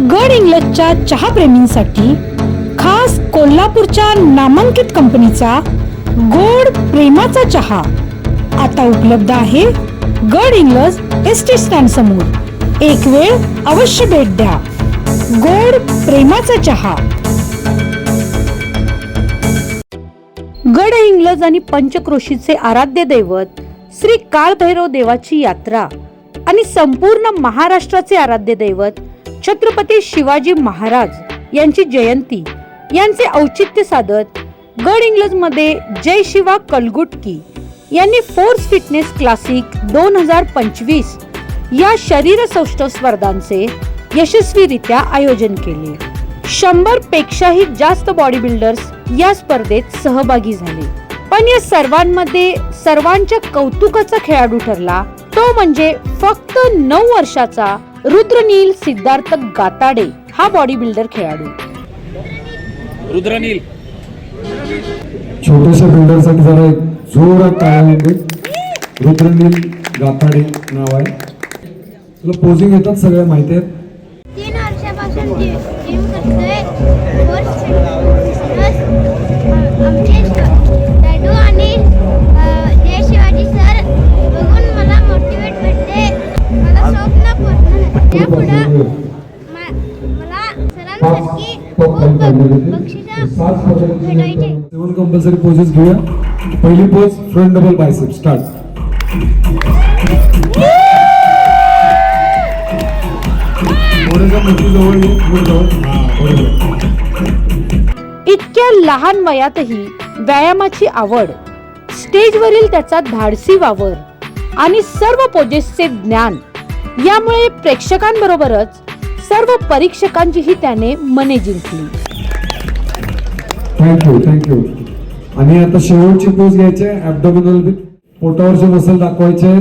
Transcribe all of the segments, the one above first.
गड इंग्लजच्या चहाप्रेमींसाठी खास कोल्हापूरच्या नामांकित कंपनीचा गोड प्रेमाचा चहा आता उपलब्ध आहे गड इंग्लज एस टी स्टँड समोर. एक वेळ अवश्य भेट द्या. गोड प्रेमाचा चहा. गड इंग्लज आणि पंचक्रोशीचे आराध्य दैवत श्री काळभैरव देवाची यात्रा आणि संपूर्ण महाराष्ट्राचे आराध्य दैवत छत्रपती शिवाजी महाराज यांची जयंती. यांचे औचित्य साधत गड इंग्लजमध्ये जय शिवा कलगुटकी यांनी फोर्स फिटनेस क्लासिक दोन हजार पंचवीस या शरीर सौष्ठव स्पर्धांचे यशस्वीरित्या आयोजन केले. शंभर पेक्षाही जास्त बॉडी बिल्डर्स या स्पर्धेत सहभागी झाले. पण या सर्वांमध्ये सर्वांच्या कौतुकाचा खेळाडू ठरला तो म्हणजे फक्त नऊ वर्षाचा रुद्रनील सिद्धार्थ गाताडे हा बॉडी बिल्डर खेळाडू. रुद्रनील. छोट्याशा बिल्डरसाठी जरा एक जोरात टाळ्या होते रुद्रनील गाताडे नाव आहे. तुला पोझिंग येतात सगळ्या माहिती आहेत. सेवन कंपल्सरी पोजेस घेऊया पहिली pose front double bicep start इतक्या लहान वयातही व्यायामाची आवड स्टेजवरील त्याचा धाडसी वावर आणि सर्व पोजेसचे ज्ञान यामुळे प्रेक्षकांबरोबरच सर्व परीक्षकांचीही त्याने मने जिंकली. थँक्यू थँक्यू आणि आता शेवटची पोज घ्यायची आहे. ॲबडोमिनल पोटावरचे मसल दाखवायचे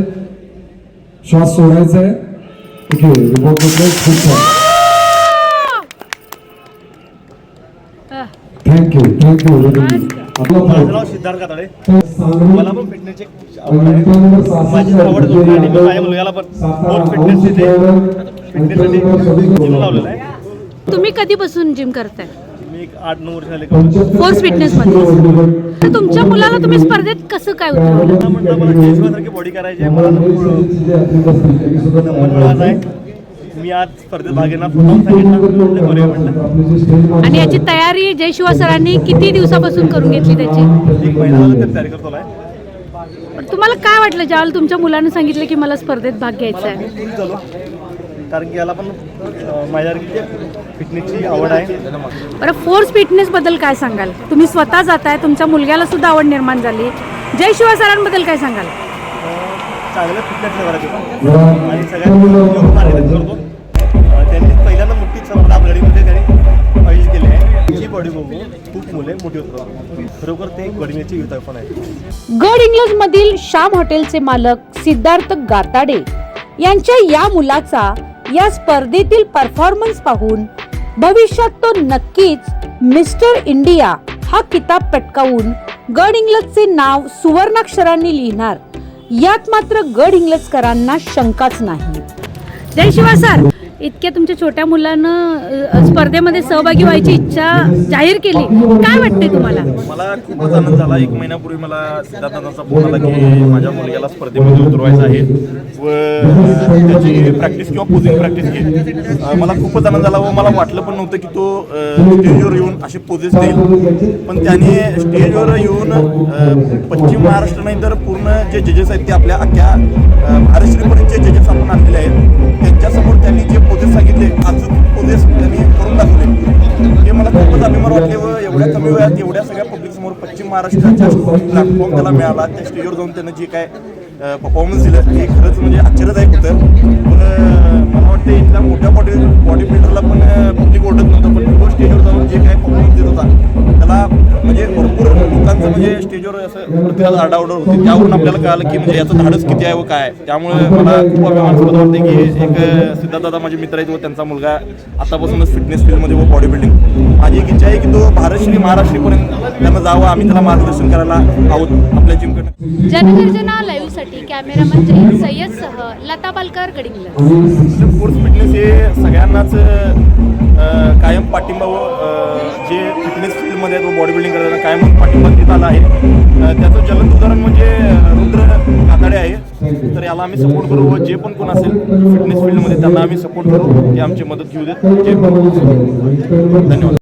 श्वास सोडायचा आहे ओके रिपोर्ट खूप छान थँक्यू थँक्यू आपला माझं नाव सिद्धार्थ कातडे सांगली मला पण फिटनेसची आवड आहे माझी आवड होती आणि मी माझ्या मुलग्याला पण फोर्स फिटनेसची ते फिटनेससाठी जिम लावलेलं आहे तुम्ही कधीपासून जिम करताय? मी एक आठ नऊ वर्ष झाले करतो. फोर्स फिटनेस मध्ये. तर तुमच्या मुलाला तुम्ही स्पर्धेत कसं काय उतरवलं? आता म्हणलं मला जयशिवासारखी बॉडी करायची आहे. मला नंबर मिळाला आहे. मी आज स्पर्धेत भाग घेणार. स्वतःहून सांगितलं म्हणलं करूया म्हणलं आणि याची तयारी जयशिवा सरांनी किती दिवसापासून करून घेतली त्याची? एक महिना झाला तर तयारी करतो आहे पण तुम्हाला काय वाटलं? ज्यावेळेला तुमच्या मुलानं सांगितलं की मला स्पर्धेत भाग घ्यायचा आहे. मी झालो कारण की याला पण माझ्यासारखी फिटनेसची आवड आहे. बरं फोर्स फिटनेस बद्दल काय सांगाल? तुम्ही स्वतः जाताय तुमच्या मुलग्याला सुद्धा आवड निर्माण झाली. जय शिवा सरांबद्दल काय सांगाल? चांगलं फिटनेस करायचं आणि सगळ्यांना मार्गदर्शन करतो. त्यांनी पहिल्यांदा मोठी संपदा गडीमध्ये त्यांनी आयोजित केली. आहे ही बॉडी बघून खूप मुले मोठी होतात खरोखर ते गडीचे युथ पण आहे गड इंग्लज मधील श्याम हॉटेलचे मालक सिद्धार्थ गाताडे यांच्या या मुलाचा या स्पर्धेतील परफॉर्मन्स पाहून भविष्यात तो नक्कीच मिस्टर इंडिया हा किताब पटकावून गड इंग्लजचे नाव सुवर्णाक्षरांनी लिहिणार. यात मात्र गड इंग्लजकरांना शंकाच नाही. जय शिवा सर इतक्या तुमच्या छोट्या मुलानं स्पर्धेमध्ये सहभागी व्हायची इच्छा जाहीर केली. काय वाटतंय तुम्हाला? मला खूपच आनंद झाला. एक महिन्यापूर्वी मला सिद्धार्थांचा फोन आला की माझ्या मुलग्याला स्पर्धेमध्ये उतरवायचं आहे. व त्याची प्रॅक्टिस किंवा पोझिंग प्रॅक्टिस घे. मला खूपच आनंद झाला व मला वाटलं पण नव्हतं की तो स्टेजवर येऊन असे पोझेस देईल. पण त्याने स्टेजवर येऊन पश्चिम महाराष्ट्र नाही तर पूर्ण जे जजेस आहेत ते आपल्या अख्ख्या महाराष्ट्रीपर्यंत जे जजेस आपण आणलेले आहेत. त्यांच्यासमोर त्यांनी जे पोलीस सांगितले अचूक पोलीस त्यांनी करून दाखवले. हे मला खूपच अभिमान वाटले व एवढ्या कमी वेळात एवढ्या सगळ्या पब्लिक समोर पश्चिम महाराष्ट्राच्या प्लॅटफॉर्म त्याला मिळाला. त्या स्टेजवर जाऊन त्यानं जे काय परफॉर्मन्स दिलं हे खरंच म्हणजे आश्चर्यदायक होतं. पण मला वाटतं इथल्या मोठ्या बॉडी बॉडी बिल्डरला पण पब्लिक ओढत नव्हतं पण तो स्टेजवर जाऊन जे काय परफॉर्मन्स देत होता त्याला म्हणजे भरपूर लोकांचं म्हणजे स्टेजवर असं प्रतिसाद आरडाओरड होती. त्यावरून आपल्याला कळालं की म्हणजे याचं धाडस किती आहे व काय. त्यामुळे मला खूप अभिमानास्पद वाटते की एक सिद्धार्थदादा माझे मित्र आहेत व त्यांचा मुलगा आतापासूनच फिटनेस फील्डमध्ये व बॉडी बिल्डिंग माझी एक इच्छा आहे की तो भारतश्री महाराष्ट्रीपर्यंत त्यांना जावं. आम्ही त्याला मार्गदर्शन करायला आहोत आपल्या जिमकडे जनगर्जना लाईव्हसाठी कॅमेरामन सय्यदसह लता पालकर गडिंग्लज स्पोर्ट्स फिटनेस हे सगळ्यांनाच कायम पाठिंबा व जे फिटनेस फील्डमध्ये आहेत व बॉडी बिल्डिंग करताना कायम पाठिंबा देत आला आहे. त्याचं जलद उदाहरण म्हणजे रुद्र कातडे आहे. तर याला आम्ही सपोर्ट करू व जे पण कोण असेल फिटनेस फील्डमध्ये त्यांना आम्ही सपोर्ट करू. ते आमची मदत घेऊ देत. जे धन्यवाद.